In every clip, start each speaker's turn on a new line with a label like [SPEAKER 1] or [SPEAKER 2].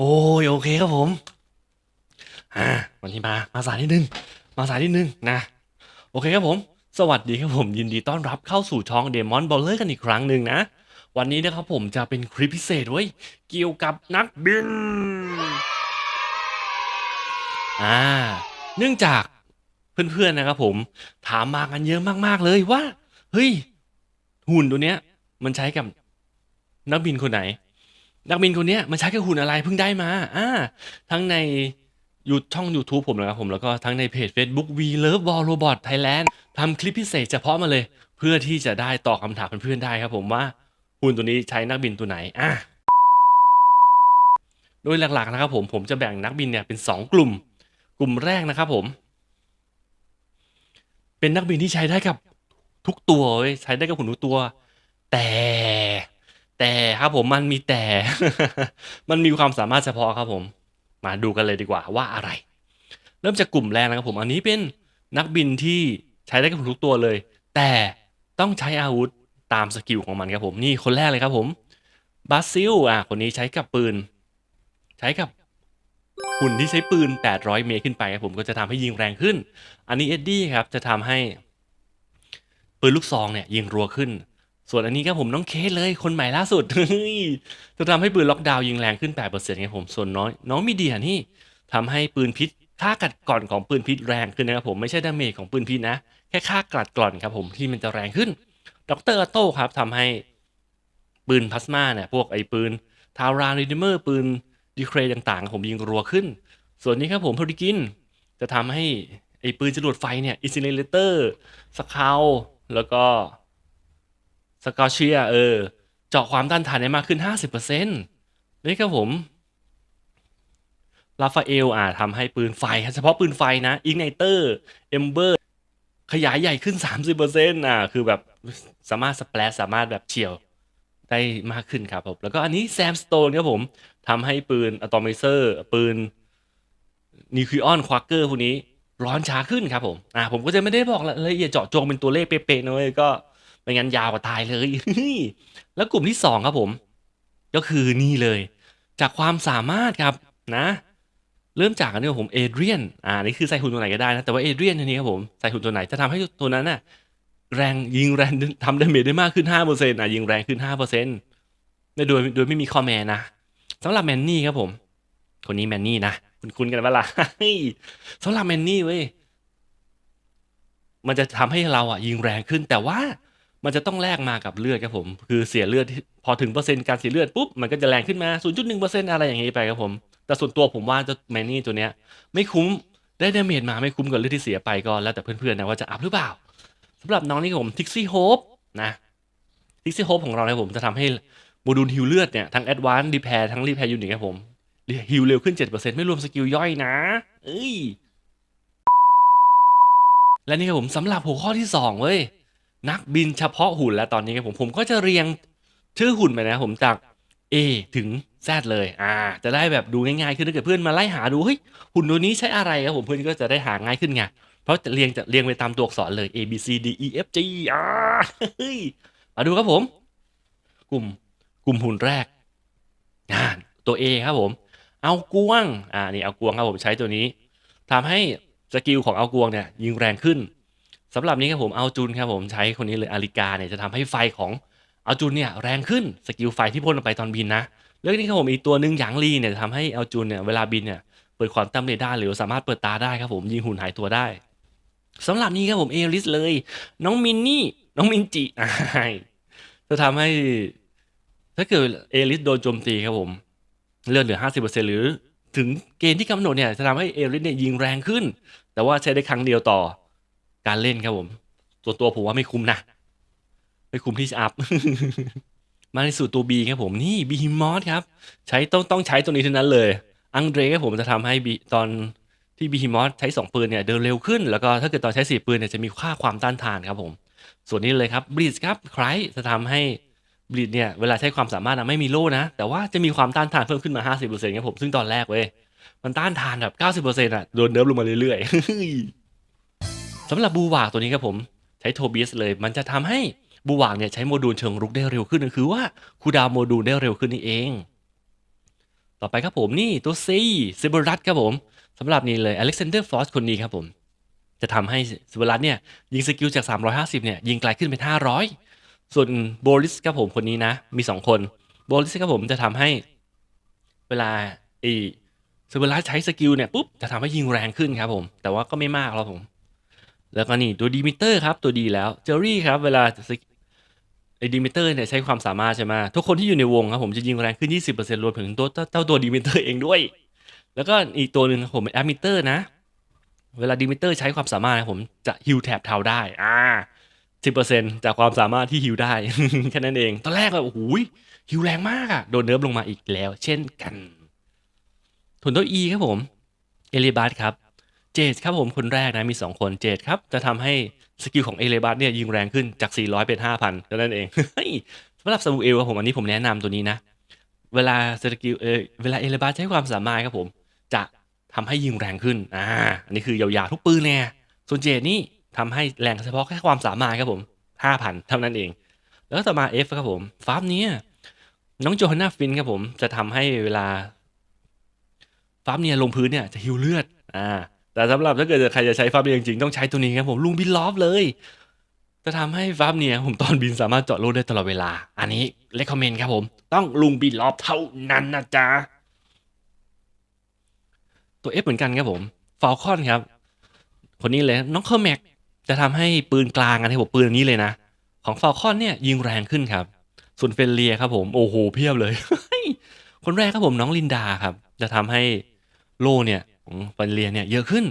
[SPEAKER 1] โอ้ยโอเคครับผมอ่าวันนี้มามาสายนิดนึง มาสายนิดนึงนะ โอเคครับผม สวัสดีครับผมยินดีต้อนรับเข้าสู่ช่องเดมอนบอลเลอร์กันอีกครั้งหนึ่งนะ วันนี้นะครับผมจะเป็นคลิปพิเศษเว้ยเกี่ยวกับนักบินอ่าเนื่องจากเพื่อนๆนะครับผมถามมากันเยอะมากๆเลยว่า เฮ้ย หุ่นตัวเนี้ย มันใช้กับนักบินคนไหน นักบินคนนี้มันใช้กับหุ่นอะไรเพิ่งได้มาอ่าทั้งในยูช่อง YouTube ผมนะครับผมแล้วก็ทั้งในเพจ Facebook We Love Ball Robot Thailand ทำคลิปพิเศษเฉพาะมาเลย เพื่อที่จะได้ตอบคำถามเพื่อนๆได้ครับผมว่าหุ่นตัวนี้ใช้นักบินตัวไหนอะโดยหลักๆนะครับผมผมจะแบ่งนักบินเนี่ยเป็น 2 กลุ่ม กลุ่มแรกนะครับผม เป็นนักบินที่ใช้ได้กับทุกตัวใช้ได้กับหุ่นทุกตัว แต่ แต่ครับผมมันมีแต่ มันมีความสามารถเฉพาะครับผม มาดูกันเลยดีกว่าว่าอะไร เริ่มจากกลุ่มแรกนะครับผมอันนี้เป็นนักบินที่ใช้ได้กับทุกตัวเลย แต่ต้องใช้อาวุธตามสกิลของมันครับผมนี่คนแรกเลยครับผมบาซิลอะคนนี้ใช้กับปืน ใช้กับหุ่นที่ใช้ปืน 800 เมตรขึ้นไปครับผมก็จะทำให้ยิงแรงขึ้น อันนี้เอ็ดดี้ครับจะทำให้ปืนลูกซองเนี่ยยิงรัวขึ้น ส่วนอันนี้ครับผมน้องเคสเลยคนใหม่ล่าสุดจะทำให้ปืนล็อกดาวน์ยิงแรงขึ้น8%ครับผมส่วนน้อยน้องมีเดียนี่ทำให้ปืนพิษค่ากัดกร่อนของปืนพิษแรงขึ้นนะครับผมไม่ใช่ดาเมจของปืนพิษนะ แค่ค่ากัดกร่อนครับผมที่มันจะแรงขึ้นดรอโต้ครับทำให้ปืนพลาสมาเนี่ยพวกไอ้ปืนทาวราริดเมอร์ปืนดีเครต่างๆ ผมยิงรัวขึ้น ส่วนนี้ครับผมพอริกิน จะทำให้ไอ้ปืนจรวดไฟเนี่ยอินซิเลเตอร์สคาวแล้วก็ สกอเชียเออ เจาะความต้านทานได้มากขึ้น 50%นี่ครับผมลาฟาเอลอ่าทำให้ปืนไฟ เฉพาะปืนไฟนะอิงไนเตอร์เอมเบอร์ขยายใหญ่ขึ้น 30%อ่าคือแบบสามารถสเปรสสามารถแบบเฉียวได้มากขึ้นครับผม แล้วก็อันนี้แซมสโตนครับผมทำให้ปืนอะตอมิเซอร์ปืนนิวคลีออนควาเกอร์พวกนี้ร้อนช้าขึ้นครับผม อ่าผมก็จะไม่ได้บอกละเอียดเจาะจงเป็นตัวเลขเป๊ะๆนะเว้ยก็ ไม่งั้นยาวกว่าตายเลย แล้วกลุ่มที่สองครับผม ก็คือนี่เลย จากความสามารถครับนะ เริ่มจากอันนี้ครับผมเอเดรียนอ่านี่คือใส่หุ่นตัวไหนก็ได้นะ แต่ว่าเอเดรียนตัวนี้ครับผมใส่หุ่นตัวไหนจะทำให้ตัวนั้นน่ะแรงยิงแรงทำดาเมจได้มากขึ้น5%อะยิงแรงขึ้น5%โดยโดยไม่มีคอแมนนะสำหรับแมนนี่ครับผม คนนี้แมนนี่นะคุณคุณกันปะล่ะสำหรับแมนนี่เว้ยมันจะทำให้เราอะยิงแรงขึ้นแต่ว่า มันจะต้องแลกมากับเลือดครับผม คือเสียเลือดที่พอถึงเปอร์เซ็นต์การเสียเลือดปุ๊บมันก็จะแรงขึ้นมา 0.1%อะไรอย่างงี้ไปครับผม แต่ส่วนตัวผมว่าเจะแมนนี่ตัวเนี้ย ไม่คุ้มได้ดาเมจมาไม่คุ้มกับเลือดที่เสียไปก็แล้วแต่เพื่อนๆนะว่าจะอัพหรือเปล่าสำหรับน้องนี่ครับผมทิกซี่โฮปนะทิกซี่โฮปของเราเนี่ยผมจะทำให้โมดูลฮิวเลือดเนี่ยทั้งแอดวานซ์รีแพร์ทั้งรีแพร์ยูนิตครับผมฮิวเร็วขึ้น 7%ไม่รวมสกิลย่อยนะ เอ้ยและนี่ครับผมสำหรับหัวข้อที่สองเว้ย นักบินเฉพาะหุ่นแล้วตอนนี้ครับผมผมก็จะเรียงชื่อหุ่นไปนะผมจาก A ถึง Z เลยอ่าจะได้แบบดูง่ายๆขึ้นถ้าเกิดเพื่อนมาไล่หาดูเฮ้ยหุ่นตัวนี้ใช้อะไรครับผมเพื่อนก็จะได้หาง่ายขึ้นไงเพราะจะเรียงจะเรียงไปตามตัวอักษรเลย A B C D E F G อ่าเฮ้ยมาดูครับผม กลุ่มกลุ่มหุ่นแรกอ่าตัว A ครับผม เอากวงอ่านี่เอากวงครับผมใช้ตัวนี้ทำให้สกิลของเอากวงเนี่ยยิงแรงขึ้นำหรับนี้ครับผมเอาจุนครับผมใช้คนนี้เลยอาริกาเนี่ยจะทำให้ไฟของเอาจุนเนี่ยแรงขึ้นสกิลไฟที่พ่นออกไปตอนบินนะแล้วนี่ครับผมอีกตัวหนึ่งหยางลีเนี่ยจะทำให้เอาจุนเนี่ยเวลาบินเนี่ยเปิดความตั้มเรดาร์หรือสามารถเปิดตาได้ครับผมยิงหุ่นหายตัวได้สำหรับนี้ครับผมเอลิสเลย น้องมินนี่น้องมินจิจะทำให้ ถ้าเกิดเอลิสโดนโจมตีครับผมเลือดเหลือ 50%หรือถึงเกณฑ์ที่กำหนดเนี่ยจะทำให้เอลิสเนี่ยยิงแรงขึ้น แต่ว่าใช้ได้ครั้งเดียวต่อ การเล่นครับผม ตัวตัวผมว่าไม่คุ้มนะ ไม่คุ้มที่จะอัพ มาในสู่ตัว B ครับผมนี่บีฮิมอสครับ ใช้ต้องต้องใช้ตัวนี้เท่านั้นเลย อังเดรครับผมจะทำให้บีตอนที่บีฮิมอสใช้ 2 ปืนเนี่ยเดินเร็วขึ้น แล้วก็ถ้าเกิดตอนใช้4ปืนเนี่ยจะมีค่าความต้านทานครับผม ส่วนนี้เลยครับบริดครับใครจะทำให้บริดเนี่ยเวลาใช้ความสามารถนะไม่มีโล่นะ แต่ว่าจะมีความต้านทานเพิ่มขึ้นมา 50%ครับผมซึ่งตอนแรกเว้ยมันต้านทานแบบ 90%อะโดนเนิร์ฟลงมาเรื่อยๆ สำหรับบูวากตัวนี้ครับผมใช้โทบิสเลยมันจะทำให้บูวากเนี่ยใช้โมดูลเชิงรุกได้เร็วขึ้นก็คือว่าคูดาวโมดูลได้เร็วขึ้นนี่เอง ต่อไปครับผมนี่ตัว C ซิบรัตครับผมสำหรับนี่เลยอเล็กซานเดอร์ฟอสคนนี้ครับผม จะทำให้ซิบรัตเนี่ยยิงสกิลจาก 350เนี่ยยิงไกลขึ้นเป็น 500 ส่วนโบลิสครับผมคนนี้นะ มี 2 คนโบลิสครับผมจะทำให้เวลาไอ้ซิบรัตใช้สกิลเนี่ยปุ๊บจะทำให้ยิงแรงขึ้นครับผม แต่ว่าก็ไม่มากหรอกผม แล้วก็นี่ตัวดีมิเตอร์ครับตัวดีแล้วเจอรี่ครับเวลาไอ้ดีมิเตอร์เนี่ยใช้ความสามารถใช่ไหมทุกคนที่อยู่ในวงครับผมจะยิงแรงขึ้น 20%รวมถึงตัวเจ้าตัวดีมิเตอร์เองด้วย แล้วก็อีกตัวหนึ่งครับผมเป็นแอมมิเตอร์นะ เวลาดีมิเตอร์ใช้ความสามารถนะผมจะฮิวแท็บเทาได้อ่า10%จากความสามารถที่ฮิวได้แค่นั้นเอง ตอนแรกแบบโอ้โหฮิวแรงมากอะโดนเนิร์ฟลงมาอีกแล้ว เช่นกันถุนตัว E ครับผม เอลิบัสครับ เจดครับผมคนแรกนะมี 2 คนเจดครับ จะทำให้สกิลของเอเลบัสเนี่ยยิงแรงขึ้นจาก 400 เป็น 5,000เท่านั้นเองสำหรับซามูเอลครับผมอันนี้ผมแนะนำตัวนี้นะ เวลาสกิลเอเวลาเอเลบัสใช้ความสามารถครับผม จะทำให้ยิงแรงขึ้นอ่าอันนี้คือยาวๆทุกปืนเนี่ยส่วนเจดนี่ทำให้แรงเฉพาะแค่ความสามารถครับผม 5,000เท่านั้นเอง แล้วต่อมา F ครับผมฟาร์มนี้น้องโจฮันนาฟินครับผมจะทำให้เวลาฟาร์มเนี่ยลงพื้นเนี่ยจะฮิวเลือดอ่า แต่สำหรับถ้าเกิดใครจะใช้ฟาร์มเนียจริงๆต้องใช้ตัวนี้ครับผมลุงบินลอฟเลย จะทำให้ฟาร์มเนียผมตอนบินสามารถเจาะโลดได้ตลอดเวลา อันนี้เลคคอมเมนต์ครับผม ต้องลุงบินลอฟเท่านั้นนะจ๊ะ ตัว F เหมือนกันครับผมฟาลคอนครับ คนนี้เลยน้องเคอร์แม็กจะทำให้ปืนกลางอันนี้ผมปืนอันนี้เลยนะ ของฟาลคอนเนี่ยยิงแรงขึ้นครับ ส่วนเฟลเลียครับผมโอ้โหเพียบเลย คนแรกครับผมน้องลินดาครับ จะทำให้โลเนี่ย ฟลเลียเนี่ยเยอะขึ้น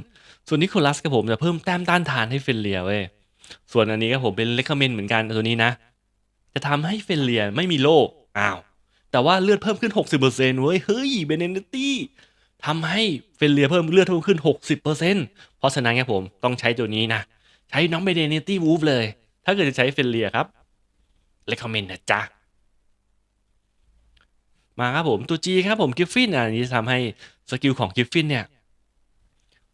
[SPEAKER 1] ส่วนนิโคลัสครับผมจะเพิ่มแต้มต้านทานให้เฟลเลียเว้ย ส่วนอันนี้ครับผมเป็นเลคคอมเมนต์เหมือนกันตัวนี้นะ จะทำให้เฟลเลียไม่มีโลอ้าว แต่ว่าเลือดเพิ่มขึ้น 60%เว้ย เฮ้ยเบเนเนตี้ทำให้เฟลเลียเพิ่มเลือดเพิ่มขึ้น 60%เพราะฉะนั้นครับผมต้องใช้ตัวนี้นะ ใช้น้องเบเนเนตี้วูฟเลย ถ้าเกิดจะใช้เฟลเลียครับเลคคอมเมนต์นะจ๊ะ มาครับผมตัว G ครับผมกิฟฟินอันนี้ทำให้สกิลของกิฟฟินเนี่ย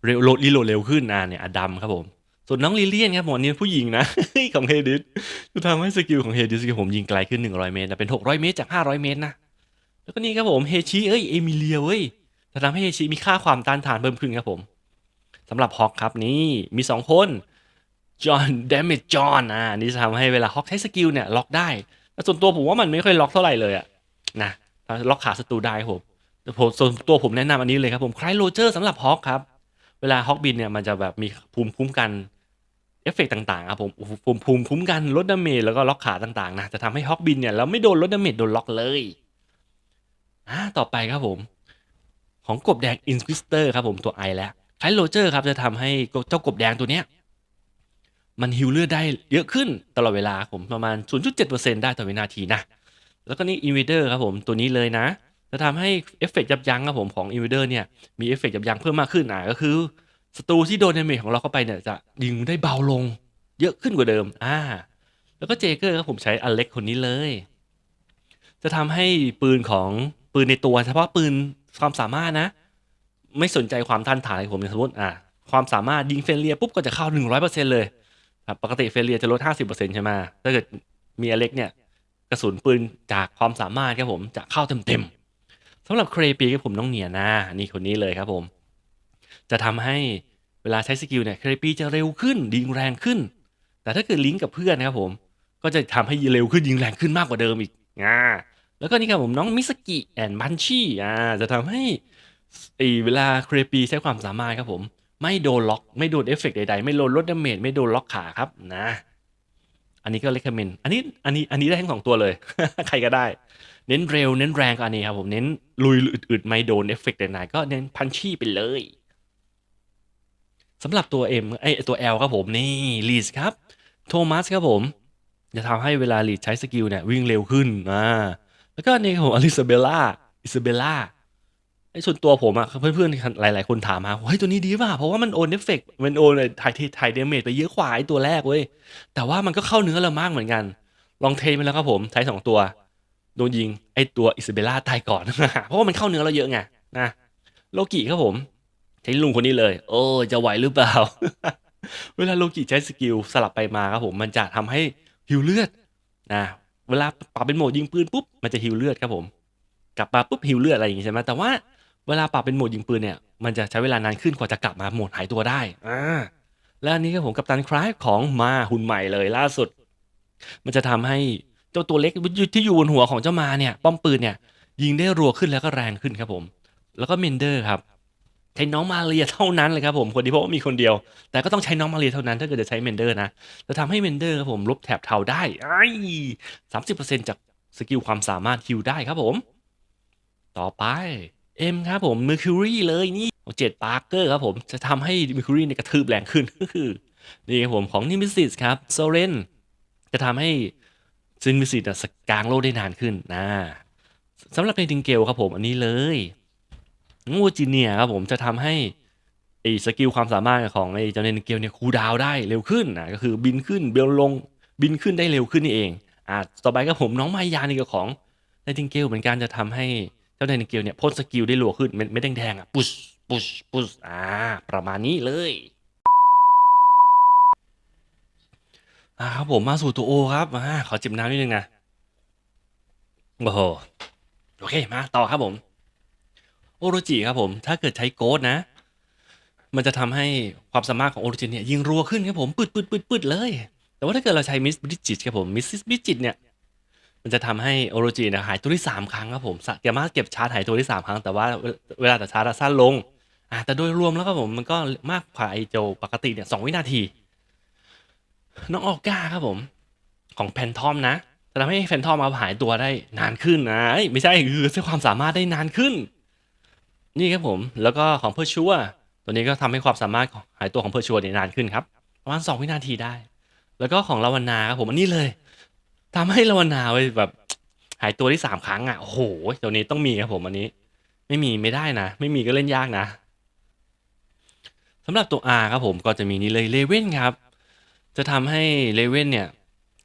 [SPEAKER 1] เร็วโหลดรีโหลดเร็วขึ้นนะเนี่ยอดัมครับผม ส่วนน้องลิเลียนครับผมอันนี้ผู้หญิงนะ ของเฮดิสจะทำให้สกิลของเฮดิสของผมยิงไกลขึ้น 100 เมตรนะเป็น 600 เมตรจาก 500 เมตรนะ แล้วก็นี่ครับผมเฮชิเอ้ยเอมิเลียเว้ยจะทำให้เฮชิมีค่าความต้านทานเพิ่มขึ้นครับผมสำหรับฮอกครับนี่มี 2 คนจอห์นเดมิจอห์นอะนนี้จะทำให้เวลาฮอกใช้สกิลเนี่ยล็อกได้แต่ส่วนตัวผมว่ามันไม่ค่อยล็อกเท่าไหร่เลยอะนะล็อกขาศัตรูได้ครับผมแต่ผมส่วนตัวผมแนะนำอันนี้เลยครับผมคล้ายโรเจอร์สำหรับฮอกครับ เวลาฮอกบินเนี่ยมันจะแบบมีภูมิคุ้มกันเอฟเฟกต่างๆครับผมภูมิภูมิคุ้มกันลดดาเมจแล้วก็ล็อกขาต่างๆนะจะทำให้ฮอกบินเนี่ยเราไม่โดนลดดาเมจโดนล็อกเลยอ่าต่อไปครับผม ของกบแดงอินส u ิสเตอร์ครับผมตัวไอแล้วคลายโรเจอร์ครับจะทำให้เจ้ากบแดงตัวเนี้ยมันฮิวเลือดได้เยอะขึ้นตลอดเวลาผมประมาณ 0.7%ได้ต่อวินาทีนะ แล้วก็นี่อินเวเดอร์ครับผมตัวนี้เลยนะ จะทำให้เอฟเฟกต์ยับยั้งครับผมของอินเวเดอร์เนี่ยมีเอฟเฟกต์ยับยั้งเพิ่มมากขึ้นอะก็คือศัตรูที่โดนเดเมจของเราเข้าไปเนี่ยจะยิงได้เบาลง เยอะขึ้นกว่าเดิมอ่าแล้วก็เจเกอร์ครับผมใช้อเล็กคนนี้เลย จะทำให้ปืนของปืนในตัว เฉพาะปืนความสามารถนะ ไม่สนใจความต้านทานของผมสมมติอ่าความสามารถยิงเฟลเลียปุ๊บก็จะเข้า 100%เลยครับปกติเฟลเลียจะลด 50%ใช่ไหมถ้าเกิดมีอเล็กเนี่ยกระสุนปืนจากความสามารถครับผมจะเข้าเต็มๆ สำหรับเครปีครับผมน้องเหนียนะนี่คนนี้เลยครับผม จะทำให้เวลาใช้สกิลเนี่ยเครปีจะเร็วขึ้นยิงแรงขึ้น แต่ถ้าเกิดลิงก์กับเพื่อนนะครับผม ก็จะทำให้เร็วขึ้นยิงแรงขึ้นมากกว่าเดิมอีกอ่าแล้วก็นี่ครับผมน้องมิสกิแอนบันชี่อ่าจะทำให้ไอเวลาเครปีใช้ความสามารถครับผม ไม่โดนล็อกไม่โดนเอฟเฟกต์ใดๆ ไม่โดนลดดาเมจไม่โดนล็อกขาครับนะ อันนี้ก็เลคเมนอันนี้อันนี้อันนี้ได้ทั้งสองตัวเลย ใครก็ได้ เน้นเร็วเน้นแรงก็อันนี้ครับผมเน้นลุยอึดๆไม่โดนเอฟเฟกต์ใดๆก็เน้นพันชี่ไปเลยสำหรับตัว M ไอตัว L ครับผมนี่ลีสครับโทมัสครับผมจะทำให้เวลาลีดใช้สกิลเนี่ยวิ่งเร็วขึ้นอ่าแล้วก็นี่ครับผมอลิซาเบลล่าอิซาเบลล่าไอ้ส่วนตัวผมอะเพื่อนๆหลายๆคนถามมาเฮ้ยตัวนี้ดีป่ะเพราะว่ามันโอนเอฟเฟกต์มันโอนถ่ายถ่ายเดเมจไปเยอะกว่าไอ้ตัวแรกเว้ยแต่ว่ามันก็เข้าเนื้อเรามากเหมือนกัน ลองเทไปแล้วครับผมใช้สองตัว โดนยิงไอตัวอิซาเบลล่าตายก่อน เพราะว่ามันเข้าเนื้อเราเยอะไงนะโลกิครับผม ใช้ลุงคนนี้เลย โอ้จะไหวหรือเปล่า เวลาโลกิใช้สกิลสลับไปมาครับผมมันจะทำให้ฮิวเลือดนะเวลาปรับเป็นโหมดยิงปืนปุ๊บมันจะฮิวเลือดครับผม กลับมาปุ๊บฮิวเลือดอะไรอย่างงี้ใช่ไหมแต่ว่าเวลาปรับเป็นโหมดยิงปืนเนี่ยมันจะใช้เวลานานขึ้นกว่าจะกลับมาโหมดหายตัวได้อ่าและอันนี้ครับผมกับตันคลายของมาหุ่นใหม่เลยล่าสุด มันจะทำให้ เจ้าตัวเล็กที่อยู่บนหัวของเจ้ามาเนี่ยป้อมปืนเนี่ยยิงได้รัวขึ้นแล้วก็แรงขึ้นครับผม แล้วก็เมนเดอร์ครับใช้น้องมาเรียเท่านั้นเลยครับผมคนที่เพราะว่ามีคนเดียว แต่ก็ต้องใช้น้องมาเรียเท่านั้นถ้าเกิดจะใช้เมนเดอร์นะจะทำให้เมนเดอร์ครับผมลบแถบเทาได้ไอ้สามสิบเปอร์เซ็นจากสกิลความสามารถฮิวได้ครับผม ต่อไปเอ็มครับผมมอคิวรี่เลยนี่เจ็ดปาร์เกอร์ครับผมจะทำให้มอคิวรีเนี่ยกระทืบแรงขึ้นก็คือนี่ครับผมของนิมิสิสครับโซเรนจะทำให้ ซินมิสิตสกางโลกได้นานขึ้นนะสำหรับในดิงเกลครับผมอันนี้เลยงูจิเนียครับผมจะทำให้ไอ้สกิลความสามารถของไอ้เจ้าเนนเกลเนี่ยคูดาวได้เร็วขึ้นนะก็คือบินขึ้นเบลลงบินขึ้นได้เร็วขึ้นนี่เองอ่าต่อไปครับผมน้องมายานี่ก็ของในดิงเกลเหมือนกันจะทำให้เจ้าเนนเกลเนี่ยพ่นสกิลได้รัวขึ้นไม่ไม่แดงๆอะปุชปุชปุชอ่าประมาณนี้เลย อ่าครับผมมาสู่ตัวโอครับอ่าขอจิบน้ำนิดนึงนะโอ้โหโอเคมาต่อครับผม โอโรจิครับผม ถ้าเกิดใช้โกดนะ มันจะทำให้ความสามารถของโอโรจิเนี่ยยิงรัวขึ้นครับผมปืดปืดปืดปืดเลย แต่ว่าถ้าเกิดเราใช้มิสบิจิตครับผมมิสซิสบิจิตเนี่ยมันจะทำให้โอโรจิเนี่ยหายตัวที่สามครั้งครับผมสามารถเก็บชาร์จหายตัวที่สามครั้งแต่ว่าเวลาแต่ชาร์จอะสั้นลงอ่าแต่โดยรวมแล้วครับผมมันก็มากกว่าไอโจปกติเนี่ยสองวินาที น้องออก้าครับผม ของแพนทอมนะจะทำให้แพนทอมมาหายตัวได้นานขึ้นนะไม่ใช่คือใช้ความสามารถได้นานขึ้น นี่ครับผมแล้วก็ของเพอร์ชัวตัวนี้ก็ทำให้ความสามารถหายตัวของเพอร์ชัวเนี่ยนานขึ้นครับประมาณสองวินาทีได้ แล้วก็ของลาวนาครับผมอันนี้เลยทำให้ลาวนาไปแบบหายตัวที่สามครั้งอะโอ้โหตัวนี้ต้องมีครับผมอันนี้ ไม่มีไม่ได้นะ ไม่มีก็เล่นยากนะสำหรับตัว R ครับผมก็จะมีนี่เลยเลเว่นครับ จะทำให้เลเว่นเนี่ย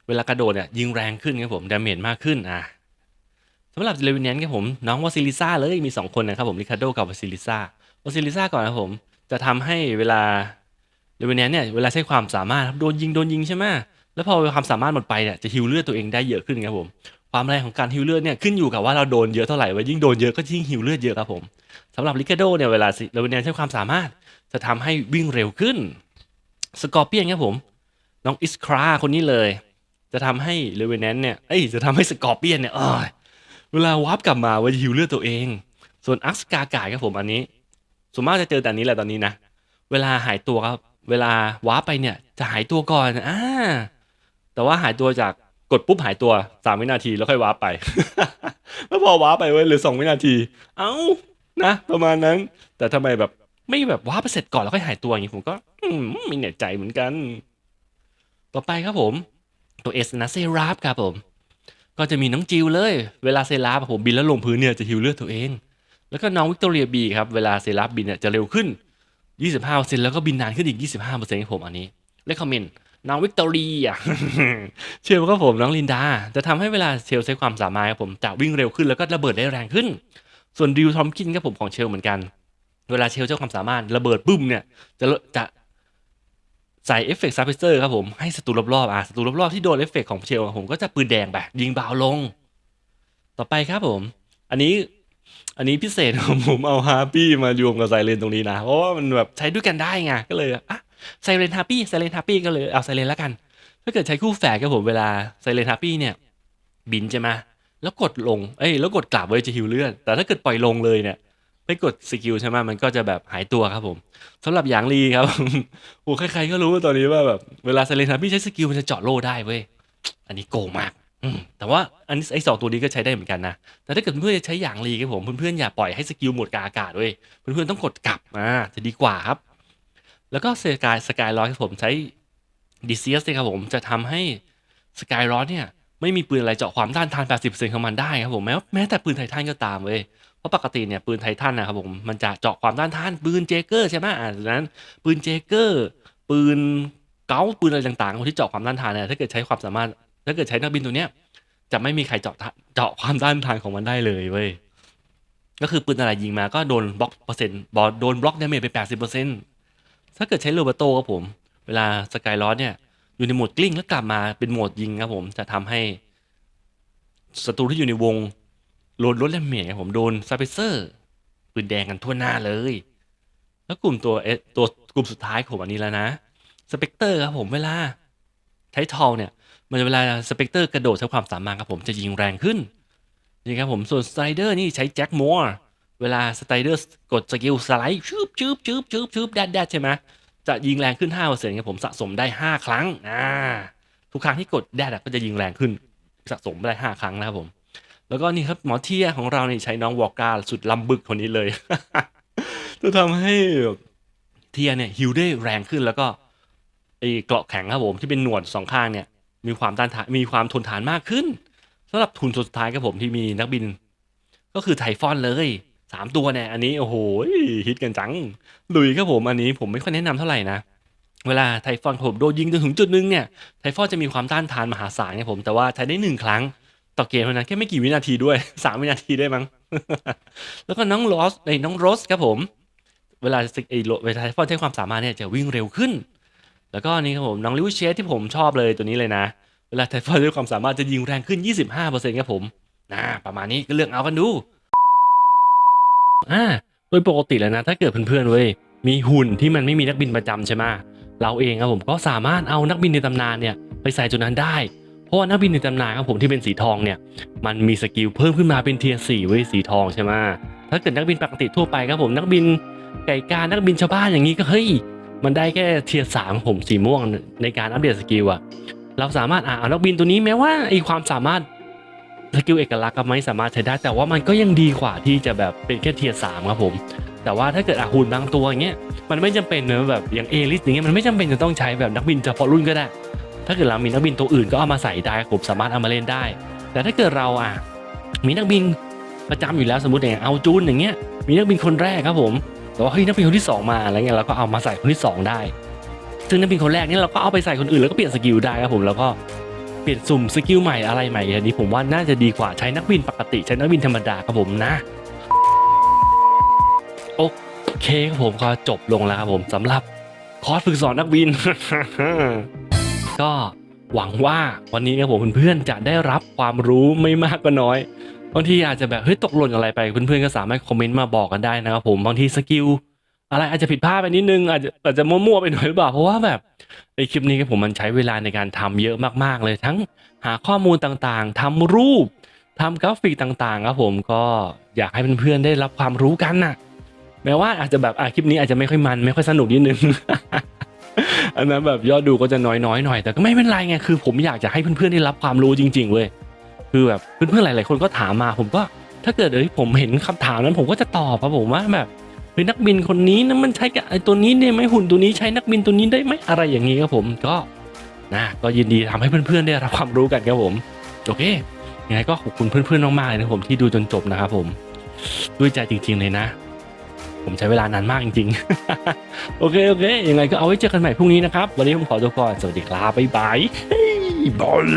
[SPEAKER 1] เวลากระโดดเนี่ยยิงแรงขึ้นครับผมดาเมจมากขึ้นอะสำหรับเลเวนเนียนครับผมน้องวาซิลิซ่าเลยมี 2 คนนะครับผมริคาโดกับวาซิลิซ่าวาซิลิซ่าก่อนนะผมจะทำให้เวลาเลเวนเนียนเนี่ยเวลาใช้ความสามารถโดนยิงโดนยิงใช่ไหมแล้วพอความสามารถหมดไปเนี่ยจะฮิวเลือดตัวเองได้เยอะขึ้นครับผมความแรงของการฮิวเลือดเนี่ยขึ้นอยู่กับว่าเราโดนเยอะเท่าไหร่ว่ายิ่งโดนเยอะก็ยิ่งฮิวเลือดเยอะครับผมสำหรับริคาโดเนี่ยเวลาเลเวนเนียนใช้ความสามารถจะทำให้วิ่งเร็วขึ้นสกอร์เปียนครับผม น้องอิสคราคนนี้เลย จะทำให้เลเวนแนนเนี่ยเอ้ยจะทำให้สกอร์เปียนเนี่ยเอยเวลาวาร์ปกลับมาว่าจะฮิวเลือดตัวเอง ส่วนอักสกากายครับผมอันนี้ส่วนมากจะเจอแต่นี้แหละตอนนี้นะเวลาหายตัวครับ เวลาวาร์ปไปเนี่ย จะหายตัวก่อนอ่าแต่ว่าหายตัวจากกดปุ๊บหายตัวสามวินาทีแล้วค่อยวาร์ปไปแล้วพอวาร์ปไปเว้ยหลือสองวินาที เอ้านะ ประมาณนั้น แต่ทำไมแบบไม่แบบวาร์ปไปเสร็จก่อนแล้วค่อยหายตัวอย่างนี้ผมก็ อืมไม่แน่ใจเหมือนกัน ต่อไปครับผม ตัวเอสนะเซราฟครับผม ก็จะมีน้องจิวเลย เวลาเซราฟผมบินแล้วลงพื้นเนี่ยจะฮิวเลือดตัวเอง แล้วก็น้องวิกตอเรียบีครับเวลาเซราฟบินเนี่ยจะเร็วขึ้น 25%แล้วก็บินนานขึ้นอีก 25%ครับผมอันนี้เลคคอมเมนต์น้องวิกตอเรียเชลครับผมน้องลินดา จะทำให้เวลาเชลใช้ความสามารถครับผมจะวิ่งเร็วขึ้นแล้วก็ระเบิดได้แรงขึ้น ส่วนดิวทอมกินครับผมของเชลเหมือนกัน เวลาเชลใช้ความสามารถระเบิดบึ้มเนี่ยจะจะ ใส่เอฟเฟกต์ซับเพเซอร์ครับผมให้ศัตรูรอบๆอะศัตรูรอบๆที่โดนเอฟเฟกต์ของเชลผมก็จะปืนแดงไปยิงเบาลง ต่อไปครับผม อันนี้อันนี้พิเศษของผมเอาฮาร์ปี้มารวมกับไซเลนตรงนี้นะเพราะว่ามันแบบใช้ด้วยกันได้ไงก็เลยอะไซเลนฮาร์ปี้ไซเลนฮาร์ปี้ก็เลยเอาไซเลนแล้วกัน ถ้าเกิดใช้คู่แฝดครับผมเวลาไซเลนฮาร์ปี้เนี่ยบินใช่ไหมแล้วกดลงเอ้ยแล้วกดกลับไว้จะฮิวเลือดแต่ถ้าเกิดปล่อยลงเลยเนี่ย ไปกดสกิลใช่ไหมมันก็จะแบบหายตัวครับผมสำหรับหยางลีครับโอ้ใครๆก็รู้ว่าตอนนี้ว่าแบบเวลาไซเลนฮาร์ปี้ใช้สกิลมันจะเจาะโล่ได้เว้ยอันนี้โกงมากแต่ว่าอันนี้ไอ้สองตัวนี้ก็ใช้ได้เหมือนกันนะ แต่ถ้าเกิดเพื่อนจะใช้อย่างรีครับผมเพื่อนๆอย่าปล่อยให้สกิลหมดกาอากาศเว้ยเพื่อนๆต้องกดกลับอ่าจะดีกว่าครับ แล้วก็สกายสกายร้อยครับผมใช้ดิเซียสครับผมจะทำให้สกายร้อนเนี่ย ไม่มีปืนอะไรเจาะความต้านทาน 80%ของมันได้ครับผมแม้แม้แต่ปืนไททันก็ตามเว้ย เพราะปกติเนี่ยปืนไททันนะครับผมมันจะเจาะความต้านทานปืนเจเกอร์ใช่ไหมอ่าดังนั้นปืนเจเกอร์ปืนเกาปืนอะไรต่างๆที่เจาะความต้านทานเนี่ยถ้าเกิดใช้ความสามารถ ถ้าเกิดใช้นักบินตัวเนี้ยจะไม่มีใครเจาะเจาะความต้านทานของมันได้เลยเว้ยก็คือปืนอะไรยิงมาก็โดนบล็อกเปอร์เซ็นต์บอโดนบล็อกดาเมจไปแปดสิบเปอร์เซ็นต์ถ้าเกิดใช้โรเบโตครับผม เวลาสกายลอสเนี่ยอยู่ในโหมดกลิ้งแล้วกลับมาเป็นโหมดยิงครับผมจะทำให้ศัตรูที่อยู่ในวง โดนลดแลมเมจครับผมโดนซาเปเซอร์ปืนแดงกันทั่วหน้าเลย แล้วกลุ่มตัวเอตัวกลุ่มสุดท้ายของอันนี้แล้วนะสเปกเตอร์ครับผมเวลาใช้ทอลเนี่ย มันจะเวลาสเปกเตอร์กระโดดใช้ความสามารถครับผมจะยิงแรงขึ้นนี่ครับผมส่วนสไตรเดอร์นี่ใช้แจ็คมัวร์เวลาสไตรเดอร์กดสกิลสไลด์ชืบชืบชืบชืบชืบแดดแดดใช่ไหมจะยิงแรงขึ้น5%ครับผมสะสมได้ 5 ครั้งอ่าทุกครั้งที่กดแดดก็จะยิงแรงขึ้น สะสมได้ 5 ครั้งนะครับผม แล้วก็นี่ครับหมอเทียของเราเนี่ใช้น้องวอกกาสุดลำบึกคนนี้เลยจะทำให้เทียเนี่ยฮิวได้แรงขึ้นแล้วก็ไอ้เกราะแข็งครับผมที่เป็นหนวดสองข้างเนี่ยมีความต้านทานมีความทนทานมากขึ้นสำหรับทุนสุดท้ายครับผมที่มีนักบิน ก็คือไทฟอนเลยสามตัวเนี่ยอันนี้โอ้โหฮิตกันจังลุยครับผมอันนี้ผมไม่ค่อยแนะนำเท่าไหร่นะเวลาไทฟอนผมโดนยิงจนถึงจุดหนึงเนี่ยไทฟอนจะมีความต้านทานมหาศาลครับผมแต่ว่าใช้ได้หนึ่งครั้ง ต่อเกมเท่านั้นแค่ไม่กี่วินาทีด้วยสามวินาทีได้มั้ง แล้วก็น้องลอสในน้องโรสครับผม เวลาไอโลเวลาไทฟอนใช้ความสามารถเนี่ยจะวิ่งเร็วขึ้น แล้วก็นี่ครับผมน้องลิวเชสที่ผมชอบเลยตัวนี้เลยนะ เวลาไทฟอนใช้ความสามารถจะยิงแรงขึ้น 25%ครับผมนะประมาณนี้ก็เลือกเอากันดูอ่าโดยปกติแล้วนะถ้าเกิดเพื่อนๆเว้ยมีหุ่นที่มันไม่มีนักบินประจำใช่ไหมเราเองครับผมก็สามารถเอานักบินในตำนานเนี่ยไปใส่จุดนั้นได้ เพราะว่านักบินในตำนานครับผมที่เป็นสีทองเนี่ยมันมีสกิลเพิ่มขึ้นมาเป็นเทียร์สี่เว้ยสีทองใช่ไหมถ้าเกิดนักบินปกติทั่วไปครับผมนักบินไก่การนักบินชาวบ้านอย่างนี้ก็เฮ้ยมันได้แค่เทียร์สามผมสีม่วงในการอัปเดตสกิลอะเราสามารถอ่าเอานักบินตัวนี้แม้ว่าไอความสามารถสกิลเอกลักษณ์ก็ไม่สามารถใช้ได้ แต่ว่ามันก็ยังดีกว่าที่จะแบบเป็นแค่เทียร์สามครับผม แต่ว่าถ้าเกิดอาหุ่นบางตัวอย่างเงี้ยมันไม่จำเป็นเนอะแบบอย่างเอลิสอย่างเงี้ยมันไม่จำเป็นจะต้องใช้แบบนักบินเฉพาะรุ่นก็ได้ ถ้าเกิดเรามีนักบินตัวอื่นก็เอามาใส่ได้ครับผมสามารถเอามาเล่นได้ แต่ถ้าเกิดเราอะมีนักบินประจำอยู่แล้วสมมติอย่างเอาจูนอย่างเงี้ยมีนักบินคนแรกครับผมแต่ว่าเฮ้ยนักบินคนที่สองมาอะไรเงี้ยเราก็เอามาใส่คนที่สองได้ ซึ่งนักบินคนแรกเนี่ยเราก็เอาไปใส่คนอื่นแล้วก็เปลี่ยนสกิลได้ครับผมแล้วก็เปลี่ยนสุ่มสกิลใหม่อะไรใหม่อันนี้ผมว่าน่าจะดีกว่าใช้นักบินปกติใช้นักบินธรรมดาครับผมนะโอเคครับผมก็จบลงแล้วครับผมสำหรับคอร์สฝึกสอนนักบิน ก็หวังว่าวันนี้ครับผมเพื่อนๆจะได้รับความรู้ไม่มากก็น้อยบางทีอาจจะแบบเฮ้ยตกหล่นอะไรไปเพื่อนๆก็สามารถคอมเมนต์มาบอกกันได้นะครับผมบางทีสกิลอะไรอาจจะผิดพลาดไปนิดนึงอาจจะอาจจะมั่วๆไปหน่อยหรือเปล่าเพราะว่าแบบในคลิปนี้ครับผมมันใช้เวลาในการทำเยอะมากๆเลย ทั้งหาข้อมูลต่างๆทำรูปทำกราฟิกต่างๆครับผมก็อยากให้เพื่อนๆได้รับความรู้กันน่ะแม้ว่าอาจจะแบบอะคลิปนี้อาจจะไม่ค่อยมันไม่ค่อยสนุกนิดนึง อันนั้นแบบยอดดูก็จะน้อยๆหน่อยแต่ก็ไม่เป็นไรไงคือ ผมอยากจะให้เพื่อนๆได้รับความรู้จริง ๆเว้ยคือแบบเพื่อนๆหลายๆคนก็ถามมา ผมก็ถ้าเกิดเอ้ยผมเห็นคำถามนั้นผมก็จะตอบครับผมว่าแบบเฮ้ยนักบินคนนี้นะมันใช้กับไอ้ตัวนี้ได้ไหมหุ่นตัวนี้ใช้นักบินตัวนี้ได้ไหมอะไรอย่างนี้ครับผมก็นะก็ยินดีทำให้เพื่อนๆได้รับความรู้กันครับผมโอเคยังไงก็ขอบคุณเพื่อนๆมากๆเลยนะผมที่ดูจนจบนะครับผมด้วยใจจริง ๆเลยนะ ผมใช้เวลานานมากจริงๆ โอเคโอเคยังไงก็เอาไว้เจอกันใหม่พรุ่งนี้นะครับ วันนี้ผมขอตัวก่อน สวัสดีครับบ๊ายบาย
[SPEAKER 2] บอล